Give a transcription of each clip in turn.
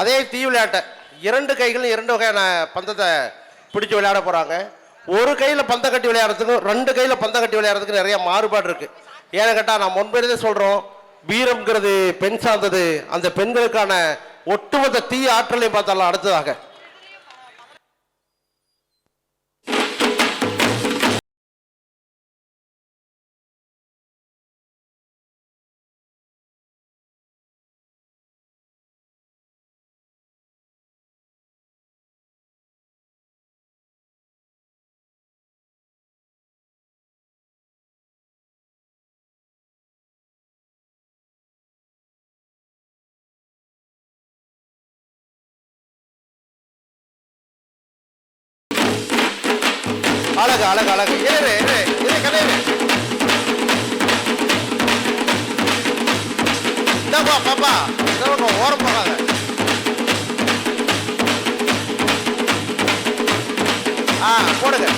அதே தீ விளையாட்டை இரண்டு கைகளும் இரண்டு வகையான பந்தத்தை பிடிச்சி விளையாட போகிறாங்க ஒரு கையில் பந்தம் கட்டி விளையாடுறதுக்கும் ரெண்டு கையில் பந்தம் கட்டி விளையாடுறதுக்கு நிறைய மாறுபாடு இருக்குது ஏன்னு கேட்டால் நான் முன்பே சொல்கிறோம் வீரம்ங்கிறது பெண் சார்ந்தது. அந்த பெண்களுக்கான ஒட்டுமொத்த தீ ஆற்றலையும் பார்த்தாலும் அடுத்ததாக. அழகு அழகு அழகு. இரு இரு இரு கதையிரு இந்தாப்பா பாப்பா. இந்த ஓரம் போகாத. ஆ போடுங்க.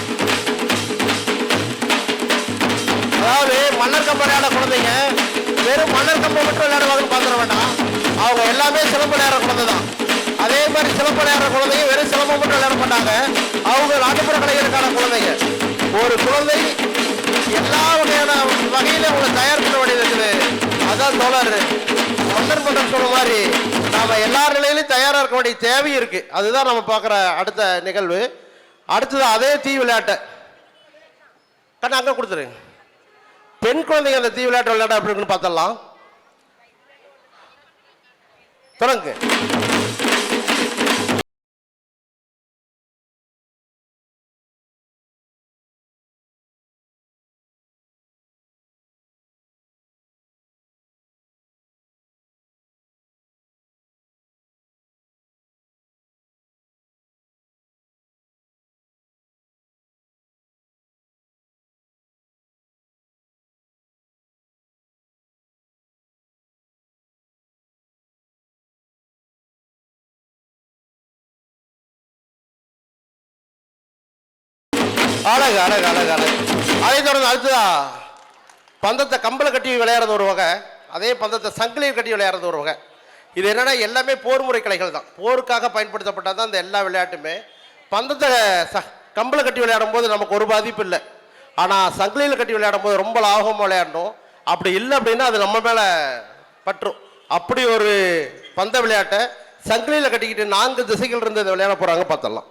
அதாவது மன்னர் கம்பம் குழந்தைங்க? வெறும் மன்னர் கம்பம் மட்டும் விளையாடுவாங்கன்னு பார்த்துட வேண்டாம். அவங்க எல்லாமே சிறப்பு நேர குழந்தை தான் அதே மாதிரி சிலம்பம் விளையாடுற குழந்தைங்க வெறும் சிலம்பம் மட்டும் விளையாட மாட்டாங்க. அவங்க நாட்டுப்புற கலைஞருக்கான குழந்தைங்க. ஒரு குழந்தை எல்லா வகையான வகையில உங்களை தயார் பண்ண வேண்டியது இருக்குது. அதான் தோழர் மன்னர் மன்றம் சொல்ற மாதிரி நாம எல்லா நிலையிலும் தயாரா இருக்க வேண்டிய தேவை இருக்கு. அதுதான் நம்ம பார்க்குற அடுத்த நிகழ்வு. அடுத்தது அதே தீ விளையாட்டை. கண்ணா அங்கே கொடுத்துருங்க பெண் குழந்தைங்க அந்த தீ விளையாட்டு விளையாட எப்படி இருக்குன்னு பார்த்தலாம் தொடங்கு. அழகு அழகு அழகு அழகு அதை தொடர்ந்து அடுத்ததா பந்தத்தை கம்பளை கட்டி விளையாடுறது ஒரு வகை அதே பந்தத்தை சங்கிலியில் கட்டி விளையாடுறது ஒரு வகை. இது என்னென்னா எல்லாமே போர் முறை கலைகள் தான். போருக்காக பயன்படுத்தப்பட்டால் தான் இந்த எல்லா விளையாட்டுமே. பந்தத்தை ச கம்பளை கட்டி விளையாடும் போது நமக்கு ஒரு பாதிப்பு இல்லை. ஆனால் சங்கிலியில் கட்டி விளையாடும் போது ரொம்ப லாபமாக விளையாடணும் அப்படி இல்லை அப்படின்னா அது நம்ம மேலே பற்றும். அப்படி ஒரு பந்த விளையாட்டை சங்கிலியில் கட்டிக்கிட்டு நான்கு திசைகள் இருந்து விளையாட போகிறாங்க பார்த்தலாம்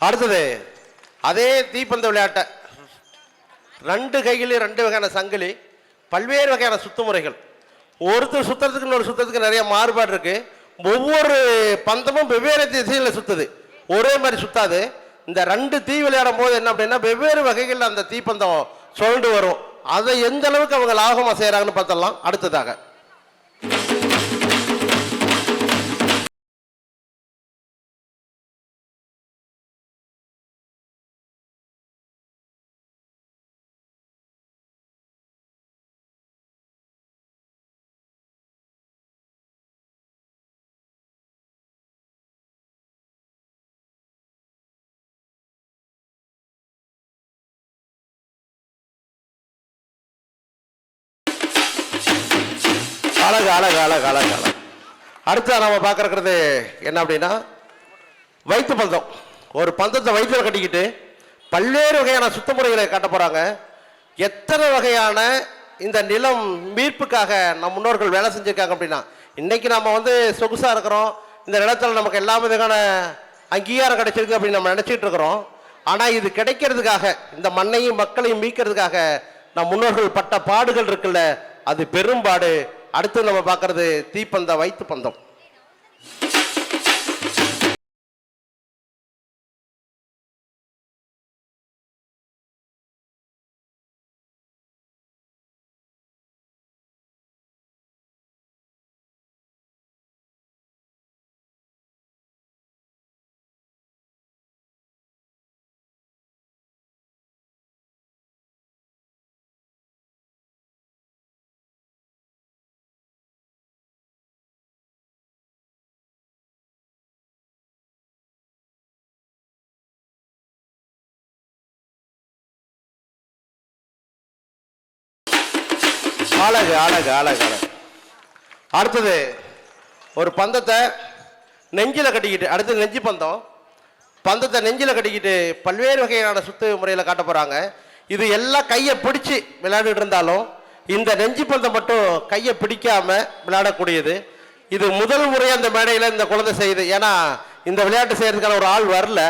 அடுத்தது அதே தீப்பந்த விளையாட்டை. ரெண்டு கையிலையும் ரெண்டு வகையான சங்கிலி பல்வேறு வகையான சுத்து முறைகள் ஒருத்தர் சுத்துறதுக்கு இன்னொரு சுத்தத்துக்கு நிறைய மாறுபாடு இருக்கு ஒவ்வொரு பந்தமும் வெவ்வேறு திசையில் சுத்துது. ஒரே மாதிரி சுத்தாது. இந்த ரெண்டு தீ விளையாடும் போது என்ன அப்படின்னா வெவ்வேறு வகைகளில் அந்த தீப்பந்தம் சுழண்டு வரும். அதை எந்த அளவுக்கு அவங்க லாபமாக செய்கிறாங்கன்னு பார்த்தலாம் அடுத்ததாக. அழகு அழகு அழகு அழகு அழகு. அடுத்து நம்ம பார்க்கறது என்ன அப்படின்னா வயிற்று பந்தம். ஒரு பந்தத்தை வயிற்றில் கட்டிக்கிட்டு பல்வேறு வகையான சுத்த முறைகளை காட்ட போறாங்க. எத்தனை வகையான இந்த நிலம் மீட்புக்காக நம் முன்னோர்கள் வேலை செஞ்சிருக்காங்க அப்படின்னா இன்னைக்கு நம்ம வந்து சொகுசா இருக்கிறோம். இந்த நிலத்தில் நமக்கு எல்லா விதமான அங்கீகாரம் கிடைச்சிருக்கு அப்படின்னு நம்ம நினச்சிட்டு இருக்கிறோம். ஆனா இது கிடைக்கிறதுக்காக இந்த மண்ணையும் மக்களையும் மீட்கிறதுக்காக நம் முன்னோர்கள் பட்ட பாடுகள் இருக்குல்ல அது பெரும்பாடு அடுத்து நம்ம பார்க்கறது தீப்பந்த வைத்து பந்தம் அழகு அழகு அழகு அழகு. அடுத்தது ஒரு பந்தத்தை நெஞ்சில் கட்டிக்கிட்டு அடுத்தது நெஞ்சு பந்தம். பந்தத்தை நெஞ்சில் கட்டிக்கிட்டு பல்வேறு வகையான சுத்து முறையில் காட்ட போகிறாங்க இது எல்லாம் கையை பிடிச்சி விளையாடிட்டு இருந்தாலும் இந்த நெஞ்சு பந்தம் மட்டும் கையை பிடிக்காமல் விளையாடக்கூடியது. இது முதல் முறை அந்த மேடையில் இந்த குழந்தை செய்யுது. ஏன்னா இந்த விளையாட்டு செய்கிறதுக்கான ஒரு ஆள் வரல.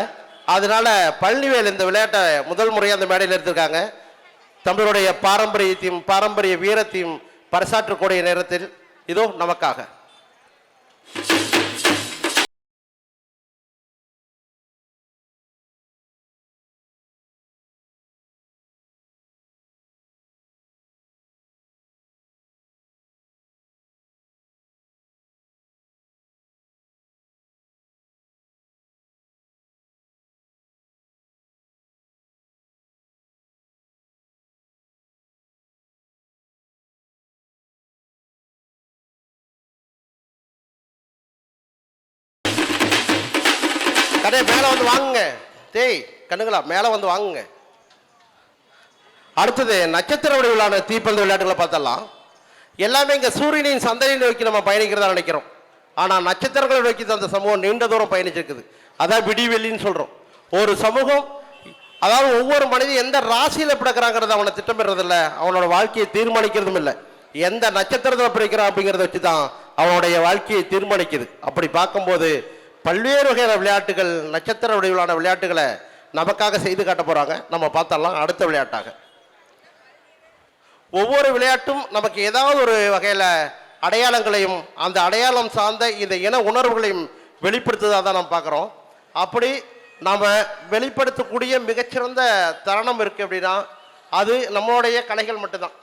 அதனால பழனிவேல் இந்த விளையாட்டை முதல் முறையாக அந்த மேடையில் எடுத்திருக்காங்க. தமிழருடைய பாரம்பரியத்தையும் பாரம்பரிய வீரத்தையும் பறைசாற்றக்கூடிய நேரத்தில் இதோ நமக்காக. கடை மேலே வந்து வாங்குங்க. தேய் கண்ணுங்களா மேலே வந்து வாங்குங்க. அடுத்தது நட்சத்திர வடிவிலான தீப்பந்து விளையாட்டுகளை பார்த்தலாம் எல்லாமே இங்கே சூரியனின் சந்தனை நோக்கி நம்ம பயணிக்கிறதா நினைக்கிறோம். ஆனால் நட்சத்திரங்களை நோக்கி அந்த சமூகம் நீண்ட தூரம் பயணிச்சிருக்குது. அதான் விடிவெளின்னு சொல்கிறோம் ஒரு சமூகம் அதாவது ஒவ்வொரு மனிதன் எந்த ராசியில் பிறக்கிறாங்கிறது அவனை திட்டமிடுறதில்ல. அவனோட வாழ்க்கையை தீர்மானிக்கிறதும் இல்லை. எந்த நட்சத்திரத்தில் பிறக்கிறான் அப்படிங்கிறத வச்சு தான் அவனுடைய வாழ்க்கையை தீர்மானிக்குது. அப்படி பார்க்கும்போது பல்வேறு வகையான விளையாட்டுகள் நட்சத்திர வடிவிலான விளையாட்டுகளை நமக்காக செய்து காட்ட போகிறாங்க நம்ம பார்த்தரலாம் அடுத்த விளையாட்டாக. ஒவ்வொரு விளையாட்டும் நமக்கு ஏதாவது ஒரு வகையில் அடையாளங்களையும் அந்த அடையாளம் சார்ந்த இந்த இன உணர்வுகளையும் வெளிப்படுத்துவதாக தான் நம்ம பார்க்குறோம். அப்படி நாம் வெளிப்படுத்தக்கூடிய மிகச்சிறந்த தருணம் இருக்குது அப்படின்னா அது நம்மளுடைய கலைகள் மட்டும்தான்.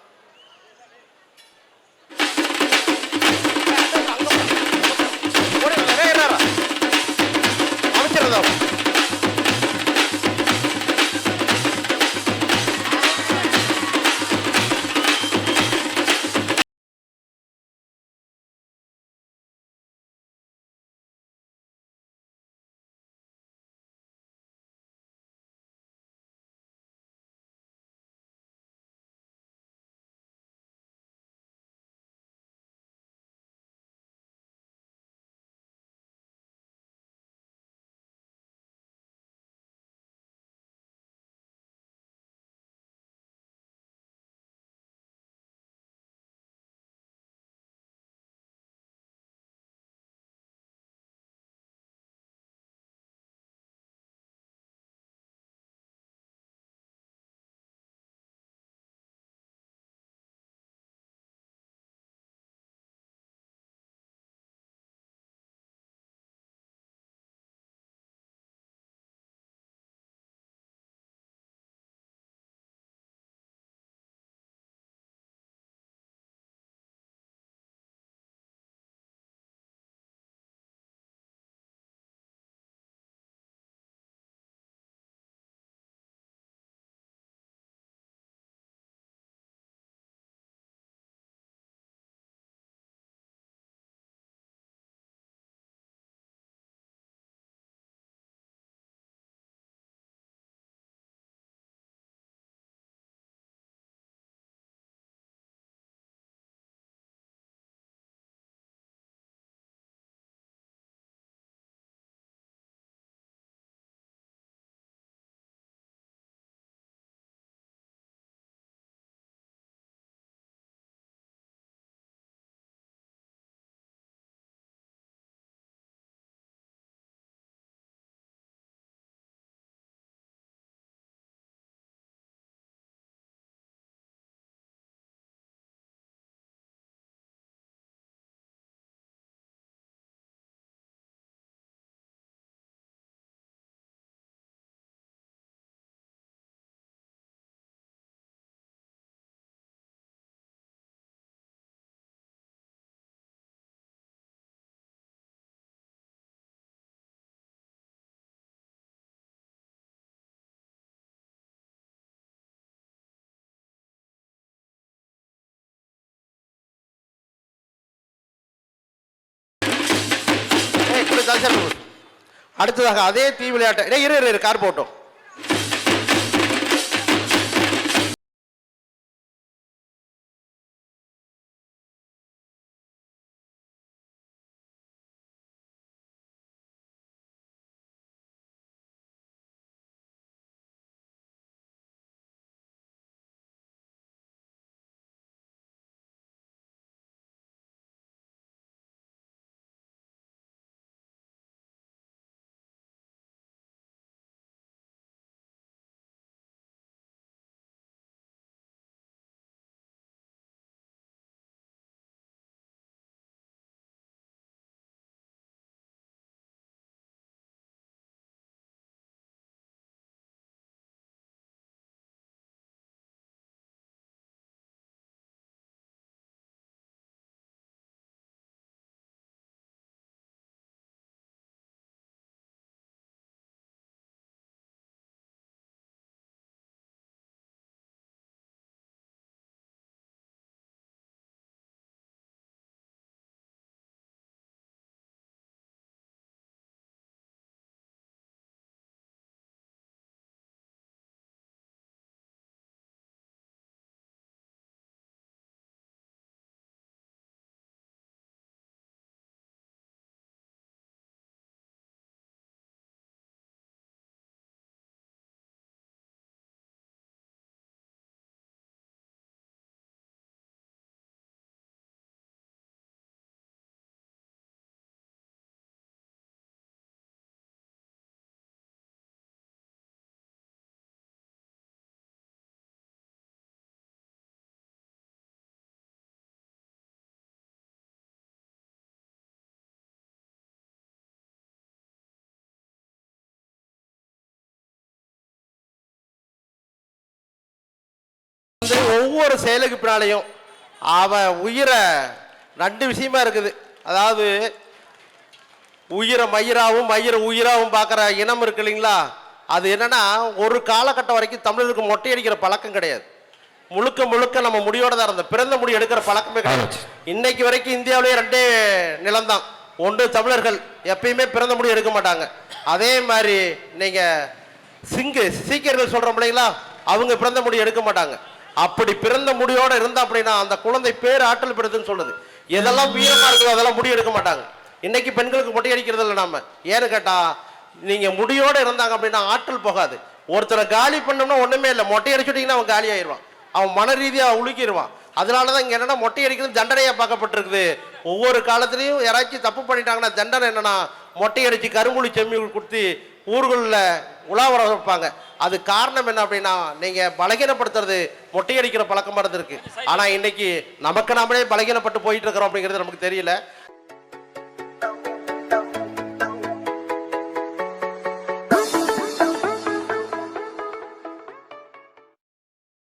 கல்ச்சர் அடுத்ததாக அதே தீ விளையாட்டு இரு, இரு கார் போட்டோம் வந்து ஒவ்வொரு செயலுக்கு பின்னாலையும் அவன் உயிரை ரெண்டு விஷயமா இருக்குது. அதாவது உயிரை மயிராவும் மயிரை உயிராவும் பார்க்குற இனம் இருக்கு இல்லைங்களா? அது என்னன்னா ஒரு காலகட்டம் வரைக்கும் தமிழருக்கு மொட்டை அடிக்கிற பழக்கம் கிடையாது. முழுக்க முழுக்க நம்ம முடியோட தான் இருந்தோம். பிறந்த முடி எடுக்கிற பழக்கமே கிடையாது. இன்னைக்கு வரைக்கும் இந்தியாவிலேயே ரெண்டே நிலம்தான். ஒன்று தமிழர்கள். எப்பயுமே பிறந்த முடி எடுக்க மாட்டாங்க. அதே மாதிரி நீங்க சிங்கு சீக்கியர்கள் சொல்றோம் இல்லைங்களா? அவங்க பிறந்த முடி எடுக்க மாட்டாங்க. அப்படி பிறந்த முடியோட இருந்தா அப்படின்னா அந்த குழந்தை பேர் ஆற்றல் பெறுதுன்னு சொல்லுது. எதெல்லாம் வீரமா இருக்குதோ அதெல்லாம் முடி எடுக்க மாட்டாங்க. இன்னைக்கு பெண்களுக்கு மொட்டை அடிக்கிறது இல்லை நாம. ஏன்னு கேட்டா நீங்க முடியோட இருந்தாங்க அப்படின்னா ஆற்றல் போகாது. ஒருத்தரை காலி பண்ணோம்னா ஒண்ணுமே இல்லை. மொட்டை அடிச்சுட்டீங்கன்னா அவன் காலி ஆயிடுவான். அவன் மன ரீதியா உலுக்கிடுவான். அதனால தான் இங்க என்னன்னா மொட்டை அடிக்கிறது தண்டனையா பார்க்கப்பட்டிருக்குது. ஒவ்வொரு காலத்துலயும் யாராச்சும் தப்பு பண்ணிட்டாங்கன்னா தண்டனை என்னன்னா மொட்டை அடிச்சு கருங்குழி செம்மி கொடுத்து ஊர்களில் உலாவர வைப்பாங்க. அது காரணம் என்ன அப்படின்னா நீங்க பலகீனப்படுத்துறது மொட்டை அடிக்கிற பழக்கமா இருந்திருக்கு. ஆனா இன்னைக்கு நமக்கு நாமளே பலகீனப்பட்டு போயிட்டு இருக்கிறோம் அப்படிங்கிறது நமக்கு தெரியல.